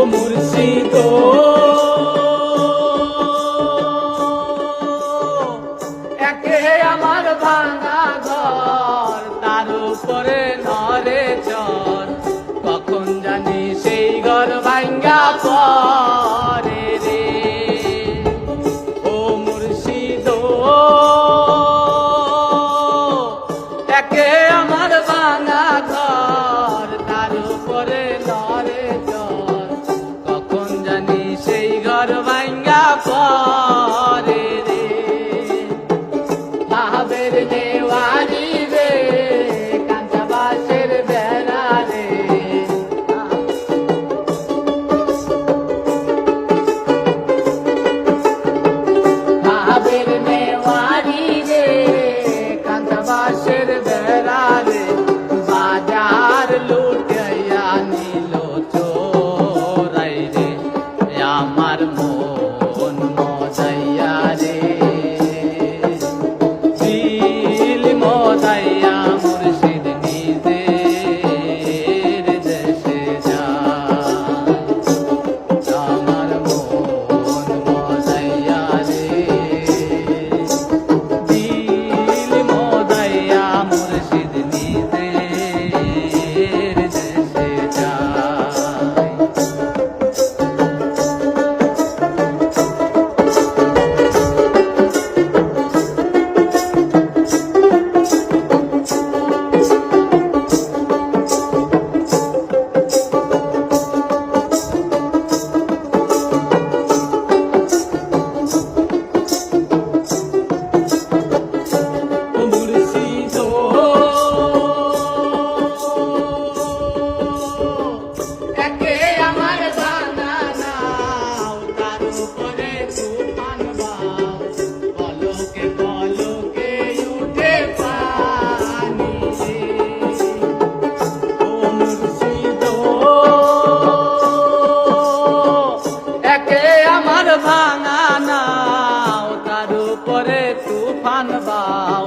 ও মুর্শিদ একে আমার ভাঙা ঘর, তার উপরে নরে চর। কখন জানি সেই ঘর ভাঙ্গা পরে রে। ও মুর্শিদ, একে আমার ভাঙা ঘর, তার উপরে নরে করে রে। তাহাদের দেওয়ারি রে, কাঁচা বাসের বেড়া রে। তাহাদের দেওয়ারি রে, কাঁচা বাসের বাজার লুটে তুফান বাও,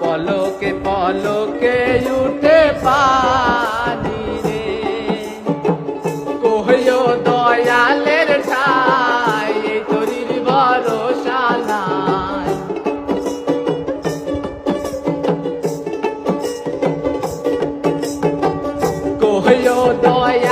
পলকে পলকে উঠে পানি রে। কহিও দয়ালের ঠাই তরির ভরসা নাই। কহিও দয়া